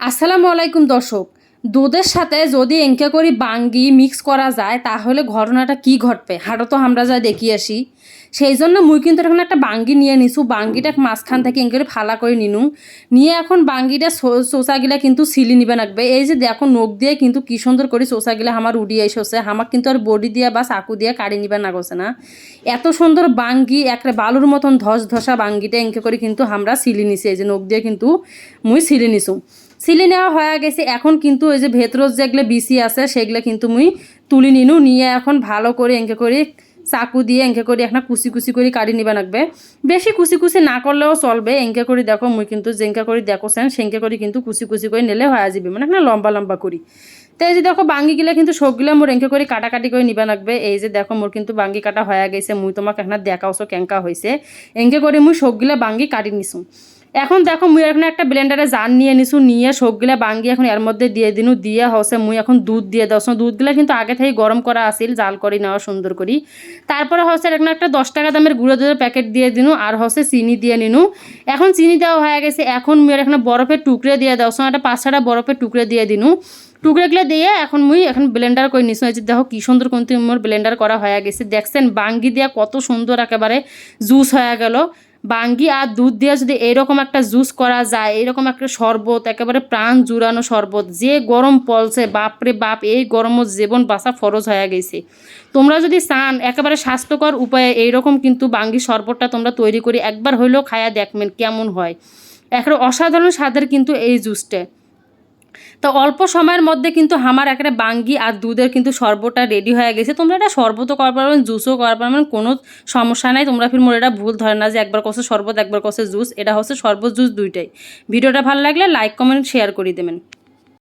আসসালামু আলাইকুম দর্শক, দুধের সাথে যদি এঙ্কে করি বাঙ্গি মিক্স করা যায়, তাহলে ঘটনাটা কি ঘটবে? হাঁটো তো আমরা যা দেখি আসি। সেই জন্য মুই কিন্তু এখন একটা বাঙ্গি নিয়ে নিছু। বাঙ্গিটা মাঝখান থেকে এঙ্কে ফালা করে নিনু। নিয়ে এখন বাঙ্গিটা চোষাগিলা কিন্তু সিলি নিবে লাগবে এই যে দেখো নখ দিয়ে কিন্তু কি সুন্দর করে চোষাগিলা আমার উড়িয়ে এসেছে আমার কিন্তু আর বডি দিয়ে বা চাকু দিয়ে কাড়ি নিবে না না। এত সুন্দর বাঙ্গি একটা বালুর মতন ধস ধসা বাঙ্গিটা এঙ্কে করে কিন্তু আমরা সিলি নিছি। এই যে নখ দিয়ে কিন্তু মুই সিলি নিছু। সিলি নেওয়া হয়ে গেছে। এখন কিন্তু ওই যে ভেতরত যেগুলো বিসি আছে, সেগুলো কিন্তু মুই তুলি নিনু, নিয়ে এখন ভালো করে এঁকে করে চাকু দিয়ে এঁকে করে এখন কুচি কুচি করে কাটি নিবা লাগবে। বেশি কুচি কুচি না করলেও চলবে এঁকে করে দেখো, মুই কিন্তু যেঙ্কা করে দেখোছেন সেঙ্কে করে কিন্তু কুচি কুচি করে নিলে হয়ে যাবে মানে একটা লম্বা লম্বা করি। তো এই যে দেখো বাঙ্গি গিলা কিন্তু সবগুলা মোর এঁকে করে কাটাকাটি করে নিবা লাগবে। এই যে দেখো, মোর কিন্তু বাঙ্গি কাটা হয়ে গেছে, মুই তোমাকে এখন দেখাওছো কেঙ্কা হয়েছে এঁকে করে মুই সবগুলা বাঙ্গি কাটি নিছো এখন দেখো, মুই এখন একটা ব্লেন্ডারে জান নিয়ে নিছু, নিয়ে সবগুলা বাঙ্গি এখন এর মধ্যে দিয়ে দিনু, দিয়ে হসে মুই এখন দুধ দিয়ে দশ দুধগুলা কিন্তু আগে থেকে গরম করা আসিল জাল করে নেওয়া সুন্দর করি। তারপরে হসে এখন একটা দশ টাকা দামের গুঁড়ো দুধের প্যাকেট দিয়ে দিনু, আর হসে চিনি দিয়ে নিনু। এখন চিনি দেওয়া হয়ে গেছে, এখন মুই এখানে বরফের টুকরে দিয়ে দেওয়া একটা পাঁচ ছটা বরফের টুকরে দিয়ে দিনু। টুকরেগুলো দিয়ে এখন মুই এখন ব্লেন্ডার করে এই যে দেখো কি সুন্দর কিন্তু মোর ব্লেন্ডার করা হয়ে গেছে। দেখছেন বাঙ্গি দিয়া কত সুন্দর একেবারে জুস হয়ে গেল। বাঙ্গি আর দুধ দিয়ে যদি এরকম একটা জুস করা যায়, এরকম একটা শরবত, একেবারে প্রাণ জুড়ানো শরবত, যে গরম পলছে, বাপরে বাপ, এই গরম জীবন বাসা ফরজ হয়ে গেছে। তোমরা যদি চান, একেবারে স্বাস্থ্যকর উপায়ে এইরকম কিন্তু বাঙ্গি শরবতটা তোমরা তৈরি করে একবার হইলেও খায়া দেখবেন কেমন হয়। একটা অসাধারণ স্বাদের কিন্তু এই জুসটা। তো অল্প সময়ের মধ্যে কিন্তু আমার একটা বাঙ্গি আর দুধের কিন্তু শরবতটা রেডি হয়ে গেছে। তোমরা এটা শরবতও করা পারবেন জুসও করা পারবেন কোনো সমস্যা নাই। তোমরা ফির মোর এটা ভুল ধরে না যে একবার কষে শরবত, একবার কষে জুস এটা হচ্ছে শরবত জুস দুইটাই। ভিডিওটা ভালো লাগলে লাইক কমেন্ট শেয়ার করে দেবেন।